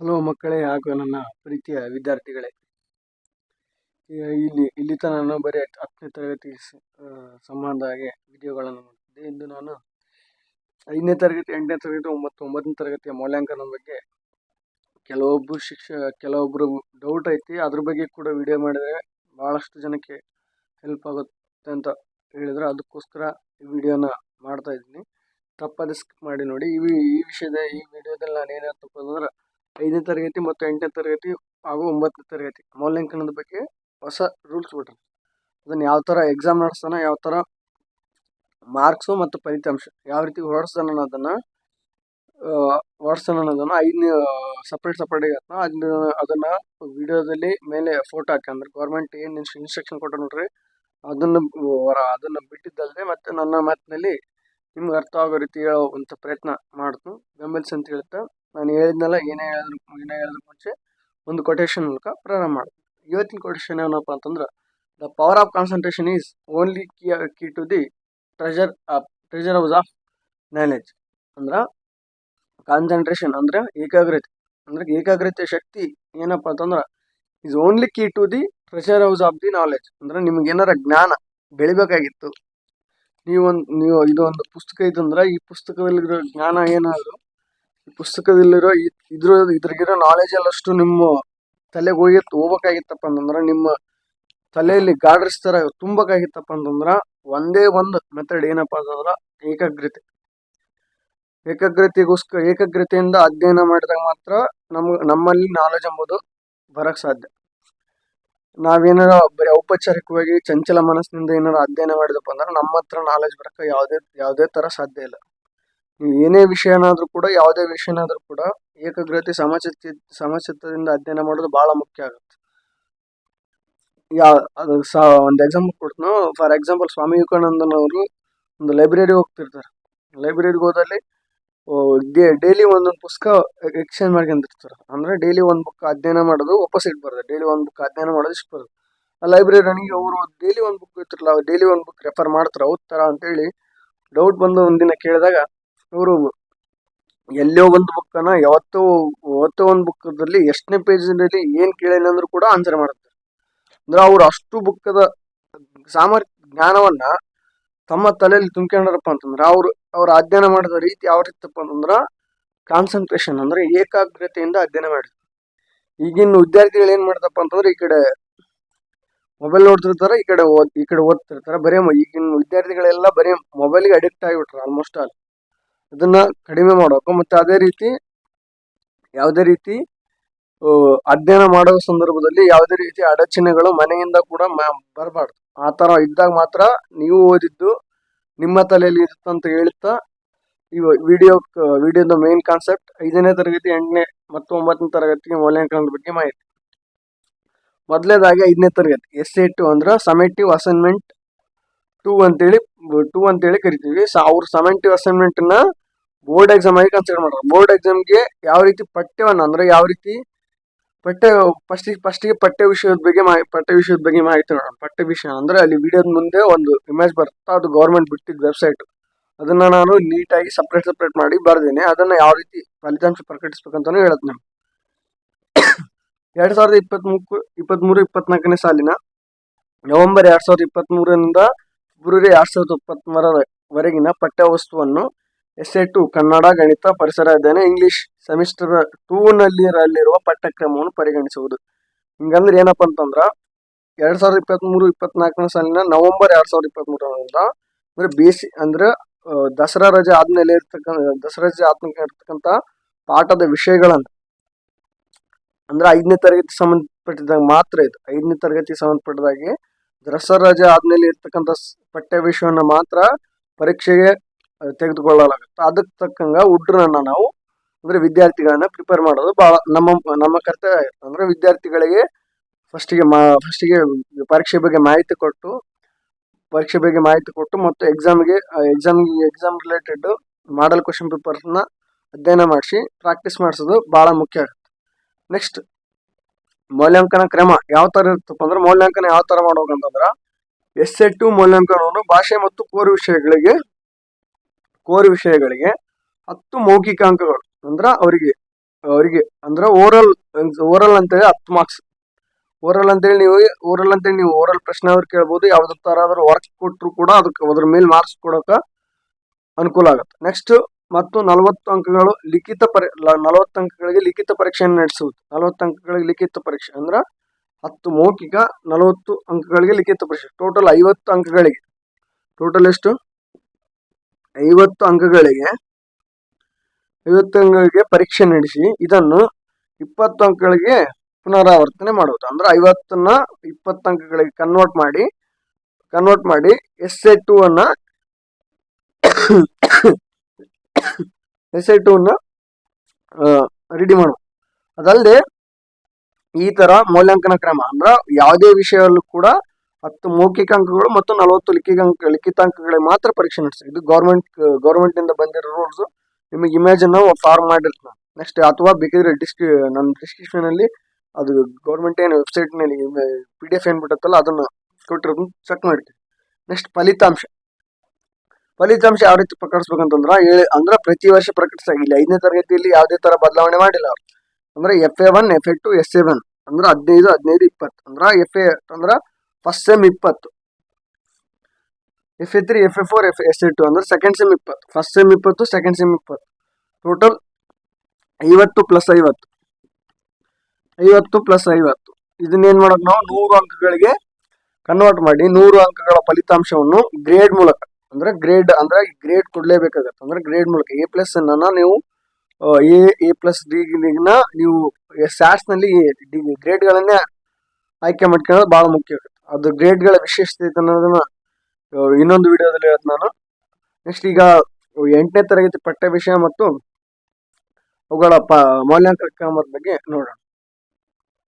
Hello ಮಕ್ಕಳೇ ಹಾಗೂ ನನ್ನ ಪ್ರೀತಿಯ ವಿದ್ಯಾರ್ಥಿಗಳೇ. ಇಲ್ಲಿ ಇಲ್ಲಿ ನಾನು ಬರೀ ಹತ್ತನೇ ತರಗತಿ ಸಂಬಂಧ ಹಾಗೆ ವಿಡಿಯೋಗಳನ್ನು ಮಾಡ್ತಿದ್ದೆ ಇಂದು ನಾನು ಐದನೇ ತರಗತಿ, ಎಂಟನೇ ತರಗತಿ ಒಂಬತ್ತು ಒಂಬತ್ತನೇ ತರಗತಿಯ ಮೌಲ್ಯಾಂಕನ ಬಗ್ಗೆ ಕೆಲವೊಬ್ಬರು ಶಿಕ್ಷ ಕೆಲವೊಬ್ಬರು ಡೌಟ್ ಐತಿ. ಅದ್ರ ಬಗ್ಗೆ ಕೂಡ ವಿಡಿಯೋ ಮಾಡಿದರೆ ಭಾಳಷ್ಟು ಜನಕ್ಕೆ ಹೆಲ್ಪ್ ಆಗುತ್ತೆ ಅಂತ ಹೇಳಿದ್ರು ಅದಕ್ಕೋಸ್ಕರ ಈ ವಿಡಿಯೋನ ಮಾಡ್ತಾ ಇದ್ದೀನಿ. ತಪ್ಪದೆ ಸ್ಕಿಪ್ ಮಾಡಿ ನೋಡಿ. ಈ ಈ ವಿಷಯದ, ಈ ವಿಡಿಯೋದಲ್ಲಿ ನಾನು ಏನು ಹೇಳ್ತಪ್ಪ ಅಂದ್ರೆ ಐದನೇ ತರಗತಿ ಮತ್ತು ಎಂಟನೇ ತರಗತಿ ಹಾಗೂ ಒಂಬತ್ತನೇ ತರಗತಿ ಮೌಲ್ಯಾಂಕನದ ಬಗ್ಗೆ ಹೊಸ ರೂಲ್ಸ್ ಬಿಟ್ರು ಅದನ್ನು ಯಾವ ಥರ ಎಕ್ಸಾಮ್ ನಡೆಸ್ತಾನೆ, ಯಾವ ಥರ ಮಾರ್ಕ್ಸು ಮತ್ತು ಫಲಿತಾಂಶ, ಯಾವ ರೀತಿ ಹೊರಡಿಸ್ತಾನೆ ಅನ್ನೋದನ್ನು ಹೊರಡಿಸ್ತಾನೆ ಅನ್ನೋದನ್ನು ಐದನೇ ಸಪ್ರೇಟ್ ಸಪ್ರೇಟಾಗಿ ಹೇಳ್ತಾನೆ ಅದನ್ನ ಅದನ್ನು ವಿಡಿಯೋದಲ್ಲಿ ಮೇಲೆ ಫೋಟೋ ಹಾಕಿ ಅಂದ್ರೆ ಗೌರ್ಮೆಂಟ್ ಏನು ಇನ್ಸ್ಟ್ರಕ್ಷನ್ ಕೊಟ್ಟು ನೋಡ್ರಿ, ಅದನ್ನು ಅದನ್ನು ಬಿಟ್ಟಿದ್ದಲ್ಲದೆ ಮತ್ತು ನನ್ನ ಮಾತಿನಲ್ಲಿ ನಿಮ್ಗೆ ಅರ್ಥ ಆಗೋ ರೀತಿ ಹೇಳುವಂಥ ಪ್ರಯತ್ನ ಮಾಡ್ತು. ಬೆಂಬಲಿಸಿ ಅಂತ ಹೇಳ್ತಾ ನಾನು ಹೇಳಿದ್ನಲ್ಲ, ಏನೇ ಹೇಳಿದ್ರು ಏನೇ ಹೇಳಿದ್ರು ಮುಂಚೆ ಒಂದು ಕೊಟೇಶನ್ ಮೂಲಕ ಪ್ರಾರಂಭ ಮಾಡ್ತೀನಿ ಇವತ್ತಿನ ಕೊಟೇಶನ್ ಏನಪ್ಪ ಅಂತಂದ್ರೆ the power of concentration is only key key to the treasure of treasure house of knowledge ಅಂದ್ರೆ ಕಾನ್ಸಂಟ್ರೇಷನ್ ಅಂದ್ರೆ ಏಕಾಗ್ರತೆ. ಅಂದ್ರೆ ಏಕಾಗ್ರತೆ ಶಕ್ತಿ ಏನಪ್ಪ ಅಂತಂದ್ರೆ is only key to the treasure house of the knowledge ಅಂದ್ರೆ ನಿಮ್ಗೆ ಏನಾರ ಜ್ಞಾನ ಬೆಳಿಬೇಕಾಗಿತ್ತು. ನೀವೊಂದು, ನೀವು ಇದು ಒಂದು ಪುಸ್ತಕ ಇದಂದ್ರೆ ಈ ಪುಸ್ತಕದಲ್ಲಿರೋ ಜ್ಞಾನ ಏನಾದರೂ, ಈ ಪುಸ್ತಕದಲ್ಲಿರೋ ಇದ್ರ, ಇದ್ರಾಗಿರೋ ನಾಲೆಜ್ ಎಲ್ಲಷ್ಟು ನಿಮ್ಮ ತಲೆಗೆ ಹೋಗಿ ಹೋಗ್ಬೇಕಾಗಿತ್ತಪ್ಪ ಅಂತಂದ್ರೆ ನಿಮ್ಮ ತಲೆಯಲ್ಲಿ ಗಾಡ್ರಿಸ್ತಾರ ತುಂಬಬೇಕಾಗಿತ್ತಪ್ಪ ಅಂತಂದ್ರೆ ಒಂದೇ ಒಂದು ಮೆಥಡ್ ಏನಪ್ಪ ಅಂತಂದ್ರೆ ಏಕಾಗ್ರತೆ. ಏಕಾಗ್ರತೆಗೋಸ್ಕರ, ಏಕಾಗ್ರತೆಯಿಂದ ಅಧ್ಯಯನ ಮಾಡಿದಾಗ ಮಾತ್ರ ನಮ್ಗೆ, ನಮ್ಮಲ್ಲಿ ನಾಲೆಜ್ ಎಂಬುದು ಬರಕ್ ಸಾಧ್ಯ. ನಾವೇನಾರ ಬರೀ ಔಪಚಾರಿಕವಾಗಿ ಚಂಚಲ ಮನಸ್ಸಿನಿಂದ ಏನಾರ ಅಧ್ಯಯನ ಮಾಡಿದಪ್ಪ ಅಂದ್ರೆ ನಮ್ಮ ಹತ್ರ ನಾಲೆಜ್ ಬರಕ್ಕೆ ಯಾವುದೇ ಯಾವುದೇ ತರ ಸಾಧ್ಯ ಇಲ್ಲ. ನೀವು ಏನೇ ವಿಷಯನಾದರೂ ಕೂಡ, ಯಾವುದೇ ವಿಷಯನಾದರೂ ಕೂಡ ಏಕಾಗ್ರತೆ ಸಮಚಿತ್ತ ಸಮಚಿತ್ತದಿಂದ ಅಧ್ಯಯನ ಮಾಡೋದು ಬಹಳ ಮುಖ್ಯ ಆಗುತ್ತೆ. ಯಾ, ಅದು ಸ, ಒಂದು ಎಕ್ಸಾಂಪಲ್ ಕೊಡ್ತೀನಿ. ಫಾರ್ ಎಕ್ಸಾಂಪಲ್ ಸ್ವಾಮಿ ವಿವೇಕಾನಂದನವರು ಒಂದು ಲೈಬ್ರರಿ ಹೋಗ್ತಿರ್ತಾರೆ. ಲೈಬ್ರರಿಗೆ ಹೋದಲ್ಲಿ ಡೈಲಿ ಒಂದೊಂದು ಪುಸ್ತಕ ಎಕ್ಸ್ಚೇಂಜ್ ಮಾಡ್ಕೊಂಡಿರ್ತಾರೆ ಅಂದ್ರೆ ಡೈಲಿ ಒಂದು ಬುಕ್ ಅಧ್ಯಯನ ಮಾಡೋದು ವಾಪಸ್ ಇಟ್ಟು ಡೈಲಿ ಒಂದು ಬುಕ್ ಅಧ್ಯಯನ ಮಾಡೋದು ಇಷ್ಟು ಬರೋದು ಆ ಲೈಬ್ರರಿಯನಿಗೆ ಅವರು ಡೈಲಿ ಒಂದು ಬುಕ್ ಇರ್ತಿರಲ್ಲ ಡೈಲಿ ಒಂದು ಬುಕ್ ರೆಫರ್ ಮಾಡ್ತಾರೆ, ಓದ್ತಾರ ಅಂತೇಳಿ ಡೌಟ್ ಬಂದು ಒಂದಿನ ಕೇಳಿದಾಗ ಅವರು ಎಲ್ಲೋ ಒಂದು ಬುಕ್ಕನ್ನ ಯಾವತ್ತೋ ಯಾವತ್ತೋ ಒಂದು ಬುಕ್ಕದಲ್ಲಿ ಎಷ್ಟನೇ ಪೇಜಿನಲ್ಲಿ ಏನು ಕೇಳಿಲ್ಲ ಅಂದ್ರೂ ಕೂಡ ಆನ್ಸರ್ ಮಾಡ್ತಾರೆ ಅಂದ್ರೆ ಅವ್ರು ಅಷ್ಟು ಬುಕ್ಕದ ಸಾಮರ್ಥ್ಯ, ಜ್ಞಾನವನ್ನ ತಮ್ಮ ತಲೆಯಲ್ಲಿ ತುಂಬ್ಕೊಂಡಾರಪ್ಪ ಅಂತಂದ್ರೆ ಅವ್ರು ಅವ್ರ ಅಧ್ಯಯನ ಮಾಡಿದ ರೀತಿ ಯಾವ ರೀತಿಪ್ಪ ಅಂತಂದ್ರೆ ಕಾನ್ಸಂಟ್ರೇಷನ್ ಅಂದ್ರೆ ಏಕಾಗ್ರತೆಯಿಂದ ಅಧ್ಯಯನ ಮಾಡಿದ್ರು. ಈಗಿನ ವಿದ್ಯಾರ್ಥಿಗಳು ಏನ್ ಮಾಡ್ತಪ್ಪ ಅಂತಂದ್ರೆ, ಈ ಕಡೆ ಮೊಬೈಲ್ ನೋಡ್ತಿರ್ತಾರೆ, ಈ ಕಡೆ ಓದ್, ಈ ಕಡೆ ಓದ್ತಿರ್ತಾರೆ. ಬರೀ ಈಗಿನ ವಿದ್ಯಾರ್ಥಿಗಳೆಲ್ಲ ಬರೀ ಮೊಬೈಲ್ಗೆ ಅಡಿಕ್ಟ್ ಆಗಿಬಿಟ್ರು ಆಲ್ಮೋಸ್ಟ್ ಆಲ್ ಅದನ್ನ ಕಡಿಮೆ ಮಾಡಬೇಕು ಮತ್ತೆ ಅದೇ ರೀತಿ ಯಾವುದೇ ರೀತಿ ಅಧ್ಯಯನ ಮಾಡೋ ಸಂದರ್ಭದಲ್ಲಿ ಯಾವುದೇ ರೀತಿ ಅಡಚಣೆಗಳು ಮನೆಯಿಂದ ಕೂಡ ಬರಬಾರ್ದು. ಆ ಥರ ಇದ್ದಾಗ ಮಾತ್ರ ನೀವು ಓದಿದ್ದು ನಿಮ್ಮ ತಲೆಯಲ್ಲಿ ಇರುತ್ತೆ ಅಂತ ಹೇಳ್ತಾ, ಈ ವಿಡಿಯೋ ವಿಡಿಯೋದ ಮೇನ್ ಕಾನ್ಸೆಪ್ಟ್ ಐದನೇ ತರಗತಿ, ಎಂಟನೇ ಮತ್ತು ಒಂಬತ್ತನೇ ತರಗತಿಗೆ ಮೌಲ್ಯಾಂಕನದ ಬಗ್ಗೆ ಮಾಹಿತಿ. ಮೊದಲೇದಾಗಿ ಐದನೇ ತರಗತಿ. ಎಸ್ ಎ ಟು ಅಂದ್ರೆ ಸಮೆಟಿವ್ ಅಸೈನ್ಮೆಂಟ್ ಟೂ ಅಂತೇಳಿ ಟೂ ಅಂತೇಳಿ ಕರಿತೀವಿ. ಅವ್ರ ಸಮೆಂಟಿವ್ ಅಸೈನ್ಮೆಂಟ್ನ ಬೋರ್ಡ್ ಎಕ್ಸಾಮ್ ಆಗಿ ಕನ್ಸಿಡರ್ ಮಾಡ್ತಾರೆ. ಬೋರ್ಡ್ ಎಕ್ಸಾಮ್ಗೆ ಯಾವ ರೀತಿ ಪಠ್ಯವನ್ನ, ಅಂದ್ರೆ ಯಾವ ರೀತಿ ಪಠ್ಯ ಫಸ್ಟ್ ಫಸ್ಟಿಗೆ ಪಠ್ಯ ವಿಷಯದ ಬಗ್ಗೆ ಪಠ್ಯ ವಿಷಯದ ಬಗ್ಗೆ ಮಾಹಿತಿ ನೋಡೋಣ. ಪಠ್ಯ ವಿಷಯ ಅಂದ್ರೆ ಅಲ್ಲಿ ವಿಡಿಯೋದ ಮುಂದೆ ಒಂದು ಇಮೇಜ್ ಬರ್ತಾ ಅದು ಗೌರ್ಮೆಂಟ್ ಬಿಟ್ಟಿದ್ದ ವೆಬ್ಸೈಟ್ ಅದನ್ನ ನಾನು ನೀಟಾಗಿ ಸಪ್ರೇಟ್ ಸಪ್ರೇಟ್ ಮಾಡಿ ಬರ್ದೇನೆ. ಅದನ್ನ ಯಾವ ರೀತಿ ಫಲಿತಾಂಶ ಪ್ರಕಟಿಸ್ಬೇಕಂತಾನು ಹೇಳತ್ ನಾನು. ಎರಡ್ ಸಾವಿರದ ಇಪ್ಪತ್ಮೂರು ಇಪ್ಪತ್ಮೂರು, ಇಪ್ಪತ್ನಾಲ್ಕನೇ ಸಾಲಿನ ನವೆಂಬರ್ ಎರಡ್ ಸಾವಿರದ ಇಪ್ಪತ್ತ್ಮೂರರಿಂದ ಫೆಬ್ರವರಿ ಎರಡ್ ಸಾವಿರದ ವರೆಗಿನ ಪಠ್ಯ ವಸ್ತುವನ್ನು ಎಸ್ ಎ ಟು ಕನ್ನಡ ಗಣಿತ ಪರಿಸರ ಅಧ್ಯಯನ, ಇಂಗ್ಲಿಷ್ ಸೆಮಿಸ್ಟರ್ ಟೂ ಅಲ್ಲಿರುವ ಪಠ್ಯಕ್ರಮವನ್ನು ಪರಿಗಣಿಸುವುದು. ಹಿಂಗಂದ್ರೆ ಏನಪ್ಪಾ ಅಂತಂದ್ರ, ಎರಡ್ ಸಾವಿರದ ಇಪ್ಪತ್ಮೂರು, ಇಪ್ಪತ್ನಾಲ್ಕನೇ ಸಾಲಿನ ನವೆಂಬರ್ ಎರಡ್ ಸಾವಿರದ ಇಪ್ಪತ್ಮೂರರಿಂದ ಅಂದ್ರೆ ಬೇಸಿ ಅಂದ್ರೆ ದಸರಾ ರಜೆ ಆದ್ಮೇಲೆ ಇರ್ತಕ್ಕಂಥ ದಸರಾ ರಜೆ ಆದ್ಮೇಲೆ ಇರ್ತಕ್ಕಂಥ ಪಾಠದ ವಿಷಯಗಳನ್ನ. ಅಂದ್ರೆ ಐದನೇ ತರಗತಿ ಸಂಬಂಧಪಟ್ಟಿದಾಗ ಮಾತ್ರ ಇದು. ಐದನೇ ತರಗತಿ ಸಂಬಂಧಪಟ್ಟದಾಗಿ ದಸರಾ ರಜೆ ಆದ್ಮೇಲೆ ಇರ್ತಕ್ಕಂಥ ಪಠ್ಯ ವಿಷಯವನ್ನ ಮಾತ್ರ ಪರೀಕ್ಷೆಗೆ ತೆಗೆದುಕೊಳ್ಳಲಾಗುತ್ತೆ. ಅದಕ್ಕೆ ತಕ್ಕಂಗ ಉಡ್ರನ್ನ ನಾವು ಅಂದ್ರೆ ವಿದ್ಯಾರ್ಥಿಗಳನ್ನ ಪ್ರಿಪೇರ್ ಮಾಡೋದು ಬಹಳ ನಮ್ಮ ನಮ್ಮ ಕರ್ತವ್ಯ ಆಗಿರುತ್ತೆ ಅಂದ್ರೆ ವಿದ್ಯಾರ್ಥಿಗಳಿಗೆ ಫಸ್ಟಿಗೆ ಮಾ ಫಸ್ಟಿಗೆ ಪರೀಕ್ಷೆ ಬಗ್ಗೆ ಮಾಹಿತಿ ಕೊಟ್ಟು, ಪರೀಕ್ಷೆ ಬಗ್ಗೆ ಮಾಹಿತಿ ಕೊಟ್ಟು ಮತ್ತು ಎಕ್ಸಾಮ್ಗೆ ಎಕ್ಸಾಮ್ಗೆ ಎಕ್ಸಾಮ್ ರಿಲೇಟೆಡ್ ಮಾಡಲ್ ಕ್ವಶನ್ ಪೇಪರ್ಸ್ನ ಅಧ್ಯಯನ ಮಾಡಿಸಿ ಪ್ರಾಕ್ಟೀಸ್ ಮಾಡಿಸೋದು ಬಹಳ ಮುಖ್ಯ ಆಗುತ್ತೆ. ನೆಕ್ಸ್ಟ್ ಮೌಲ್ಯಾಂಕನ ಕ್ರಮ ಯಾವ ತರ ಇರ್ತಪ್ಪ ಅಂದ್ರೆ ಮೌಲ್ಯಾಂಕನ ಯಾವ ತರ ಮಾಡ್ಬೇಕಂತಂದ್ರೆ ಎಸ್ ಎ ಟು ಮೌಲ್ಯಾಂಕನವನ್ನು ಭಾಷೆ ಮತ್ತು ಕೋರ್ ವಿಷಯಗಳಿಗೆ ಕೋರ್ ವಿಷಯಗಳಿಗೆ ಹತ್ತು ಮೌಖಿಕ ಅಂಕಗಳು. ಅಂದ್ರ ಅವರಿಗೆ ಅವರಿಗೆ, ಅಂದ್ರೆ ಓರಲ್ ಓರಲ್ ಅಂತೇಳಿ ಹತ್ತು ಮಾರ್ಕ್ಸ್ ಓರಲ್ ಅಂತೇಳಿ ನೀವು ಓರಲ್ ಅಂತೇಳಿ ನೀವು ಓರಲ್ ಪ್ರಶ್ನೆ ಅವ್ರು ಕೇಳ್ಬೋದು, ಯಾವ್ದು ತರಾದ್ರೂ ವರ್ಕ್ ಕೊಟ್ಟರು ಕೂಡ ಅದಕ್ಕೆ ಅದ್ರ ಮೇಲೆ ಮಾರ್ಕ್ಸ್ ಕೊಡೋಕೆ ಅನುಕೂಲ ಆಗುತ್ತೆ. ನೆಕ್ಸ್ಟ್ ಮತ್ತು ನಲವತ್ತು ಅಂಕಗಳು ಲಿಖಿತ ಪರಿ ನಲವತ್ತು ಅಂಕಗಳಿಗೆ ಲಿಖಿತ ಪರೀಕ್ಷೆಯನ್ನು ನಡೆಸುವುದು. ನಲವತ್ತು ಅಂಕಗಳಿಗೆ ಲಿಖಿತ ಪರೀಕ್ಷೆ, ಅಂದ್ರೆ ಹತ್ತು ಮೌಖಿಕ ನಲವತ್ತು ಅಂಕಗಳಿಗೆ ಲಿಖಿತ ಪರೀಕ್ಷೆ. ಟೋಟಲ್ ಐವತ್ತು ಅಂಕಗಳಿಗೆ. ಟೋಟಲ್ ಎಷ್ಟು? ಐವತ್ತು ಅಂಕಗಳಿಗೆ ಐವತ್ತು ಅಂಕಗಳಿಗೆ ಪರೀಕ್ಷೆ ನಡೆಸಿ ಇದನ್ನು ಇಪ್ಪತ್ತು ಅಂಕಗಳಿಗೆ ಪುನರಾವರ್ತನೆ ಮಾಡುವುದು. ಅಂದ್ರೆ ಐವತ್ತನ್ನ ಇಪ್ಪತ್ತು ಅಂಕಗಳಿಗೆ ಕನ್ವರ್ಟ್ ಮಾಡಿ ಕನ್ವರ್ಟ್ ಮಾಡಿ ಎಸ್ ಎ ಟು ಅನ್ನ ಎಸ್ ಎ ಟು ರೆಡಿ ಮಾಡುವ ಅದಲ್ಲದೆ ಈ ತರ ಮೌಲ್ಯಾಂಕನ ಕ್ರಮ, ಅಂದ್ರ ಯಾವುದೇ ವಿಷಯಲ್ಲೂ ಕೂಡ ಹತ್ತು ಮೌಖಿಕ ಅಂಕಗಳು ಮತ್ತು ನಲವತ್ತು ಲಿಖಿತ ಅಂಕ ಲಿಖಿತ ಅಂಕಗಳಿಗೆ ಮಾತ್ರ ಪರೀಕ್ಷೆ ನಡೆಸಿ ಇದು ಗೌರ್ಮೆಂಟ್ ಇಂದ ಬಂದಿರೋ ರೂಲ್ಸ್ ನಿಮಗೆ ಇಮೇಜ್ ಅನ್ನು ಫಾರ್ಮ್ ಮಾಡಿರ್ತೀನಿ ನೆಕ್ಸ್ಟ್ ಅಥವಾ ಬೇಕಿದ್ರೆ ಡಿಸ್ಕ್ರಿ ನನ್ನ ಡಿಸ್ಕ್ರಿಪ್ಷನ್ ಅಲ್ಲಿ ಅದು ಗೌರ್ಮೆಂಟ್ ಏನು ವೆಬ್ಸೈಟ್ನಲ್ಲಿ ಪಿ ಡಿ ಎಫ್ ಏನ್ ಬಿಟ್ಟತ್ತಲ್ಲ ಅದನ್ನ ಕೊಟ್ಟಿರೋದನ್ನ ಚೆಕ್ ಮಾಡ್ತೀವಿ. ನೆಕ್ಸ್ಟ್ ಫಲಿತಾಂಶ. ಫಲಿತಾಂಶ ಯಾವ ರೀತಿ ಪ್ರಕಟಿಸ್ಬೇಕಂತಂದ್ರ ಅಂದ್ರೆ ಪ್ರತಿ ವರ್ಷ ಪ್ರಕಟಿಸಾಗಿಲ್ಲ ಐದನೇ ತರಗತಿಯಲ್ಲಿ ಯಾವುದೇ ತರ ಬದಲಾವಣೆ ಮಾಡಿಲ್ಲ ಅಂದ್ರೆ F A one F A two S A one ಅಂದ್ರೆ ಹದಿನೈದು ಹದಿನೈದು, ಇಪ್ಪತ್ತು. ಅಂದ್ರೆ ಎಫ್ ಎ ಅಂದ್ರ ಫಸ್ಟ್ ಸೆಮ್ ಇಪ್ಪತ್ತು. F A three F A four F S A two ಅಂದ್ರೆ ಸೆಕೆಂಡ್ ಸೆಮ್ ಇಪ್ಪತ್ತು. ಫಸ್ಟ್ ಸೆಮ್ ಇಪ್ಪತ್ತು ಸೆಕೆಂಡ್ ಸೆಮ್ ಇಪ್ಪತ್ತು. ಟೋಟಲ್ ಐವತ್ತು ಪ್ಲಸ್ ಐವತ್ತು. ಐವತ್ತು ಪ್ಲಸ್ ಐವತ್ತು. ಇದನ್ನೇನು ಮಾಡೋದು ನಾವು? ನೂರು ಅಂಕಗಳಿಗೆ ಕನ್ವರ್ಟ್ ಮಾಡಿ ನೂರು ಅಂಕಗಳ ಫಲಿತಾಂಶವನ್ನು ಗ್ರೇಡ್ ಮೂಲಕ, ಅಂದ್ರೆ ಗ್ರೇಡ್ ಅಂದ್ರೆ ಗ್ರೇಡ್ ಕೊಡಲೇಬೇಕಾಗತ್ತೆ. ಅಂದ್ರೆ ಗ್ರೇಡ್ ಮೂಲಕ ಎ ಪ್ಲಸ್ ಅನ್ನ ನೀವು ಎ ಎ ಪ್ಲಸ್ ಡಿ ನೀವು ಸ್ಯಾಟ್ಸ್ನಲ್ಲಿ ಡಿ ಗ್ರೇಡ್ಗಳನ್ನೇ ಆಯ್ಕೆ ಮಾಡ್ಕೊಳ್ಳೋದು ಬಹಳ ಮುಖ್ಯ ಆಗುತ್ತೆ. ಅದು ಗ್ರೇಡ್ಗಳ ವಿಶೇಷತೆ ಐತೆ ಅನ್ನೋದನ್ನ ಇನ್ನೊಂದು ವಿಡಿಯೋದಲ್ಲಿ ಹೇಳ್ತೀನಿ ನಾನು. ನೆಕ್ಸ್ಟ್ ಈಗ ಎಂಟನೇ ತರಗತಿ ಪಠ್ಯ ವಿಷಯ ಮತ್ತು ಅವುಗಳ ಪ ಮೌಲ್ಯಾಂಕ ಕ್ರಮದ ಬಗ್ಗೆ ನೋಡೋಣ.